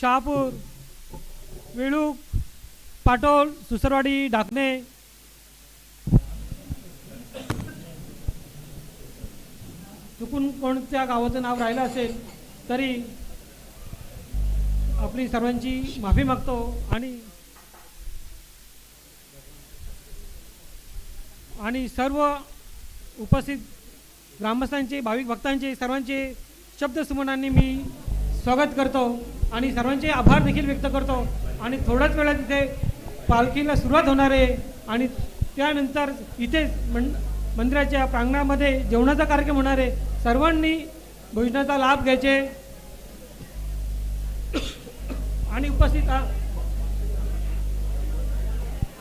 शहापूर वेळूप पाटोल सुसरवाडी ढाकणे. चुकून कोणत्या गावाचं नाव राहिलं असेल तरी आपली सर्वांची माफी मागतो आणि आणि सर्व उपस्थित ग्रामस्थांचे भाविक भक्तांचे सर्वांचे शब्दसुमनांनी मी स्वागत करतो. आणि सर्वांचे आभार देखील व्यक्त करतो. आणि थोड्याच वेळात इथे पालखीला सुरुवात होणार आहे. आणि त्यानंतर इथे मं मंदिराच्या प्रांगणामध्ये जेवणाचा कार्यक्रम होणार आहे. सर्वांनी भोजनाचा लाभ घ्यायचे. आणि उपस्थित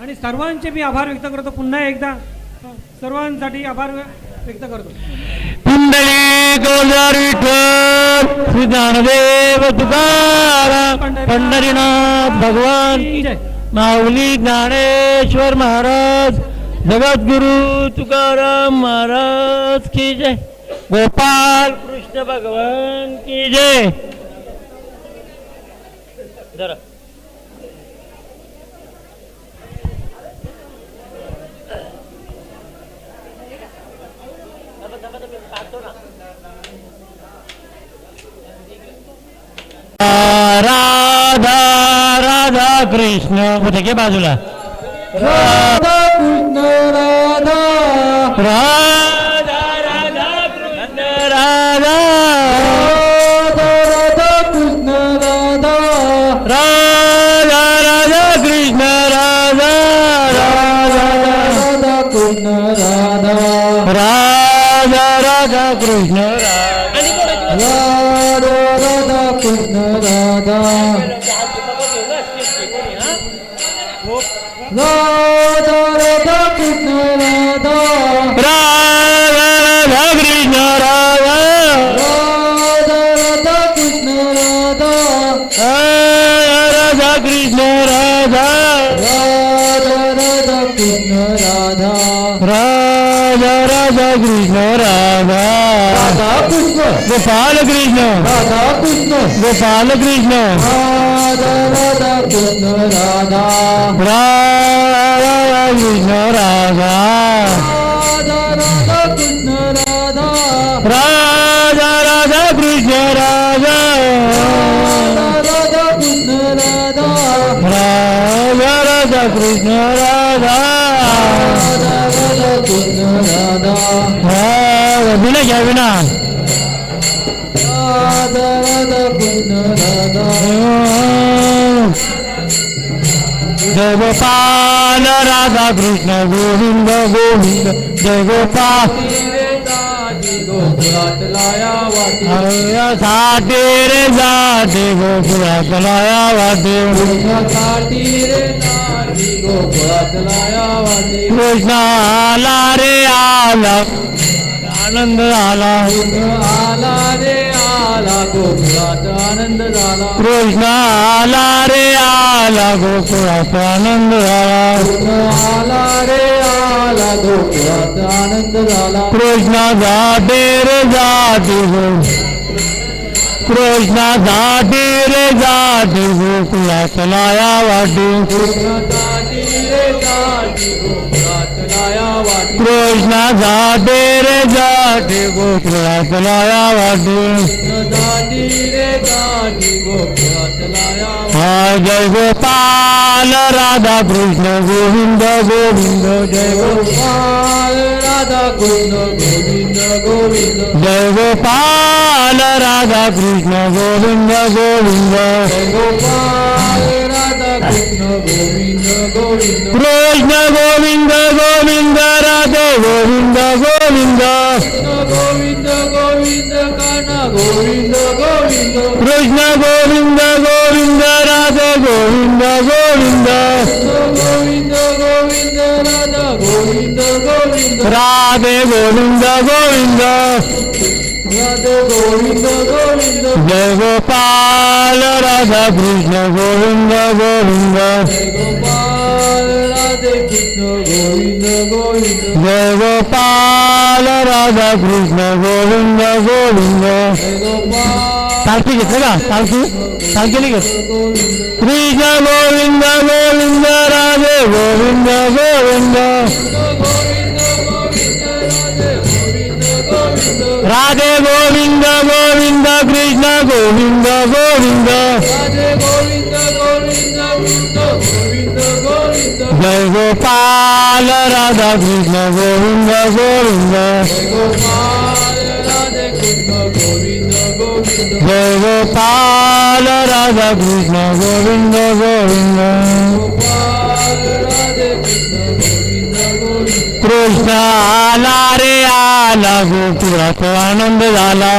आणि सर्वांचे मी आभार व्यक्त करतो. पुन्हा एकदा सर्वांसाठी आभार व्यक्त करतो. कुंडली विठ्ठल श्री ज्ञानदेव तुकाराम पंढरीनाथ भगवान माऊली ज्ञानेश्वर महाराज जगद्गुरु तुकाराम महाराज की जय. गोपाल कृष्ण भगवान की जय. जरा. राधा राधा कृष्ण. कुठे घे बाजूला? Radha Krishna Radha. Radha Radha Krishna Radha. Radha Krishna Radha. Radha Radha Krishna Radha Radha Krishna Radha. Radha Radha Krishna Radha. Lada Lada Lada Krishna Lada Radha Radha Krishna Radha. Radha Radha Krishna Radha Radha Radha, Krishna Radha Radha Radha Krishna Radha. Radha Radha Krishna Radha Radha Krishna Gopal Krishna Radha Krishna Gopal Krishna Radha Radha Krishna Radha Radha Krishna Radha Radha Radha विना घ्या विना जय गोपाल. राधा कृष्ण गोविंद गोविंद जय गोपाल. साठी रे जाते गोपुरात लाया वाटे कृष्ण आला रे आला। आनंद आला। आला रे आला गोकुळात आनंद झाला कृष्ण आला रे आला गोकुळात आनंद आला। आला रे आला गोकुळात आनंद झाला कृष्ण जाते रे जाते कृष्ण जाते रे जाते गोकुळात लाया वाटे कृष्णासाठी कृष्ण जाते रे जाते गोकुळात लाया वाटे हा जय गोपाल राधा कृष्ण गोविंद गोविंद जय गोपाल. गोपाल राधा कृष्ण गोविंद गोविंद. जय गोपाल राधा कृष्ण गोविंद गोविंद. जय गोपाल राधा कृष्ण गोविंद गोविंद कृष्ण गोविंद गोविंद राधे गोविंद गोविंद कृष्ण गोविंद गोविंद काना Govind Govind Krishna Govind Govind Radhe Govind Govind Govind Govind Jai Gopal Radha Krishna Govinda Govinda Jai Gopal Radha Krishna Govinda Govinda Talki ke thega Talki Talki ke Krishna Govinda Govinda Radha Govinda Govinda Govind Radhe Govind Govind Govind Govind जय गोपाल राधा कृष्ण गोविंद गोविंद गोपाल राधे कृष्ण गोविंद गोविंद जय गोपाल राधा कृष्ण गोविंद गोविंद कृष्ण आला रे आला गोकुळाचा आनंद झाला.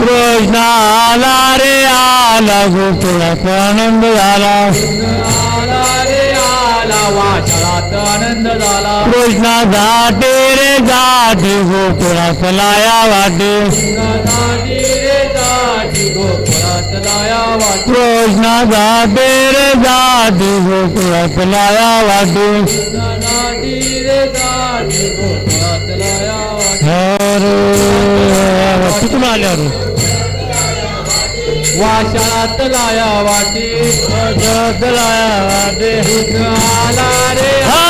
कृष्ण आला रे आला गोकुळाचा आनंद झाला. कृष्णा जाटे रे जाटे गोकुळाचा लाया वाटे. कृष्णा जाते रे जाते गोकुळात लाया वाटू अरे कुठून रे वाशात लाया वाटी लाया वाटे आला रे हा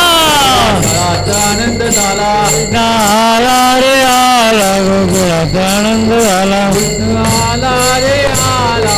आनंद झाला आला रे आला गोकुळात आनंद झाला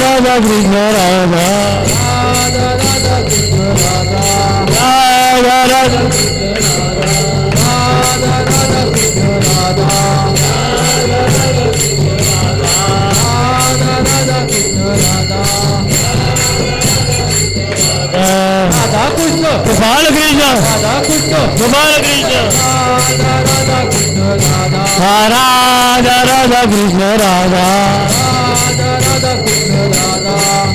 రాధ కృష్ణ రాధ రాధ రాధ బాలకృష్ణ బాలకృష్ణ రాధా రాధా కృష్ణ రాధా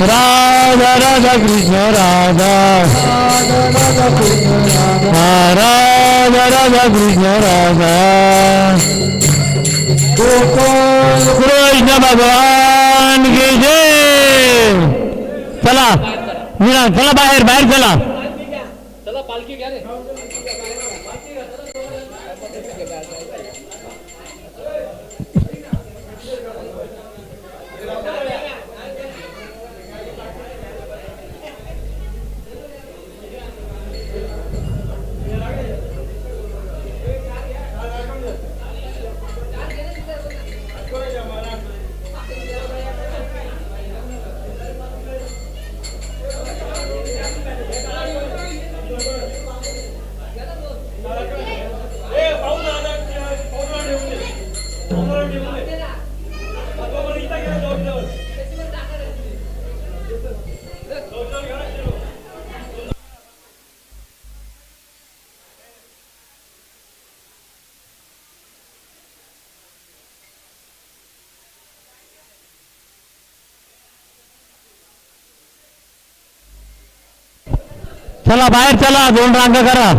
राधा राधा कृष्ण राधा। राधा राधा कृष्ण राधा। कृष्ण भगवान की जय। चला चला बाहेर बाहेर चला। चला बाहेर चला दोन रांग करा.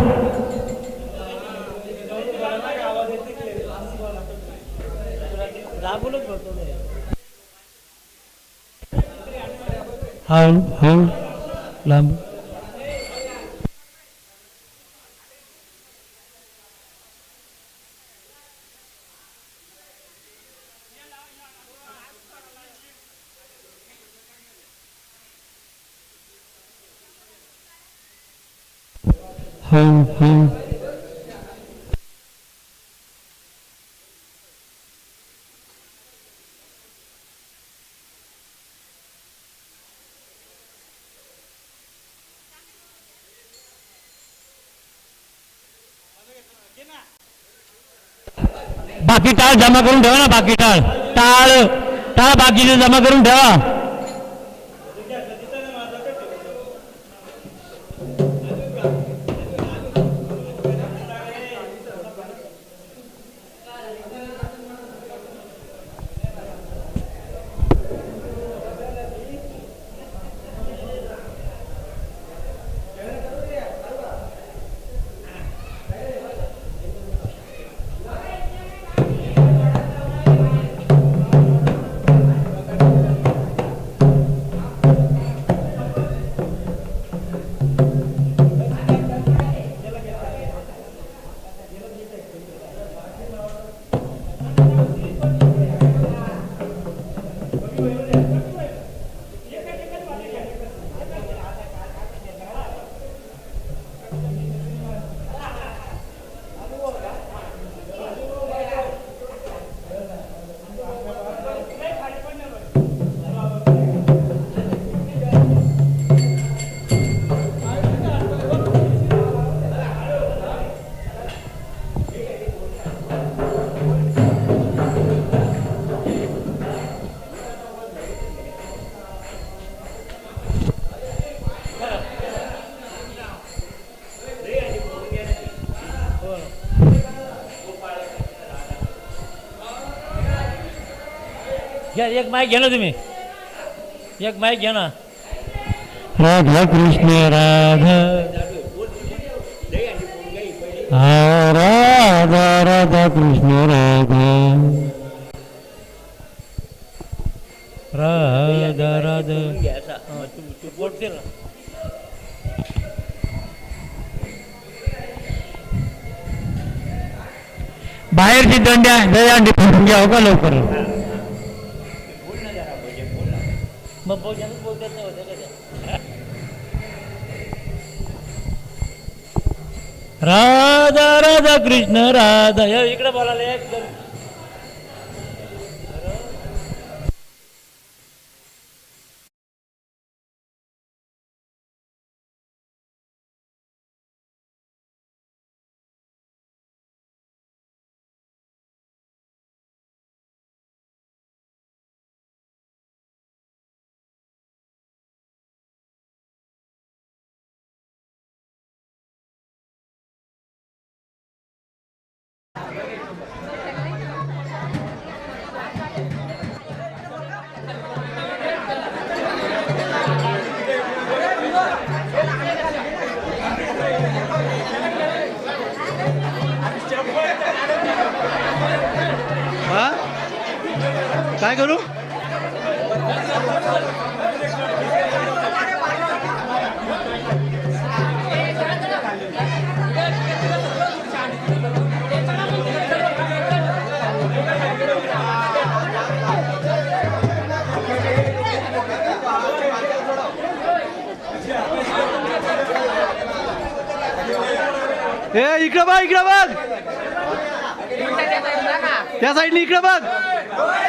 हा हा लांब. हळू हळू बाकी टाळ जमा करून ठेवा ना, बाकी टाळ टाळ टाळ बाकीचे जमा करून ठेवा. घ्या एक माईक घ्या ना तुम्ही. एक माईक घ्या ना. राधा कृष्ण राधा. राधा राधा कृष्ण राधा. राधा राधा. बोलते ना बाहेरची दंड्या दयांडी फुटून घ्या हो का लवकर? मग भोजन बोलतात नाही होतं कशा राधा राधा कृष्ण राधा. इकडे बोलायला एकदम. काय करू? ए इकडं बघ इकडं बघ. त्या साईडने इकडं बघ.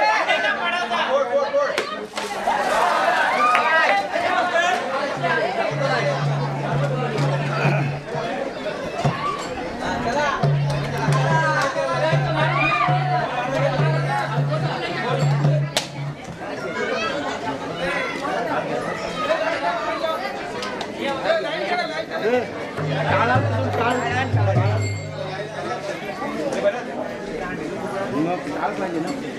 Thank you.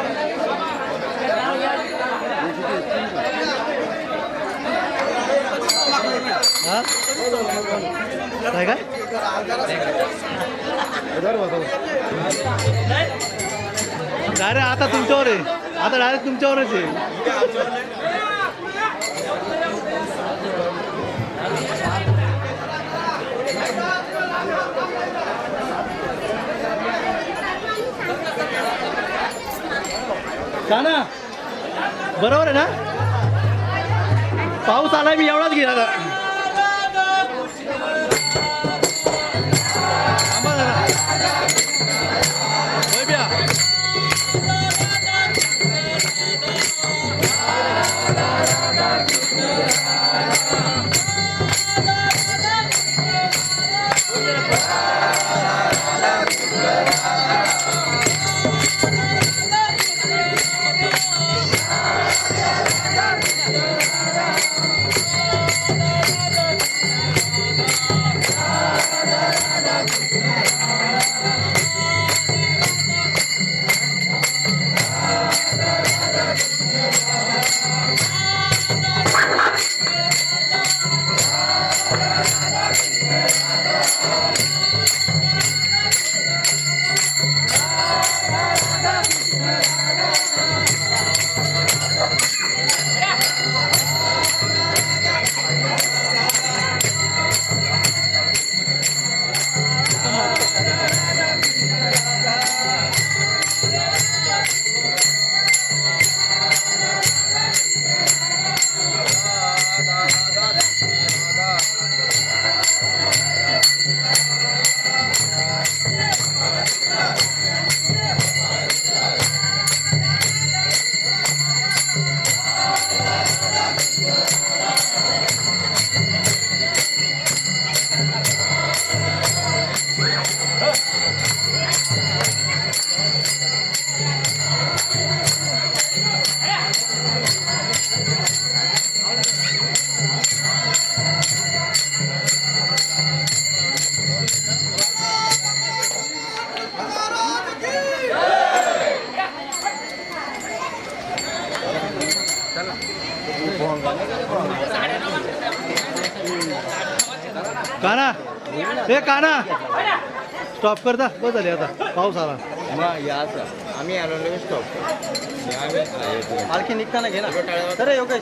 काय काय? डायरेक्ट आता तुमच्यावर आहे. आता डायरेक्ट तुमच्यावरच आहे. का ना बरोबर आहे ना? पाऊस आला मी एवढाच गेला काना. हे काना. स्टॉप करता. बस झाली आता. पाऊस आला. मग याचं आम्ही आलो लगेच स्टॉप पालखी निघताना घे ना. तर योगेश.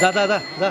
जा जा जा. जा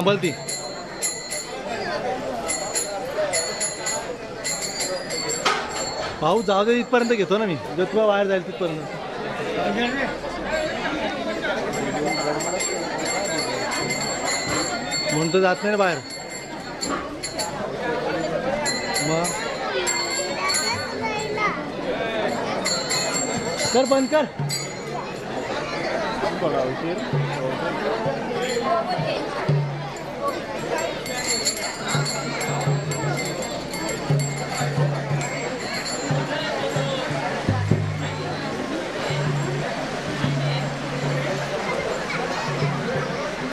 थांबल भाऊ जाऊ दे इथपर्यंत घेतो ना मी. जर बाहेर जाईल तिथपर्यंत. म्हणून तर जात नाही ना बाहेर. मग? कर बंद कर.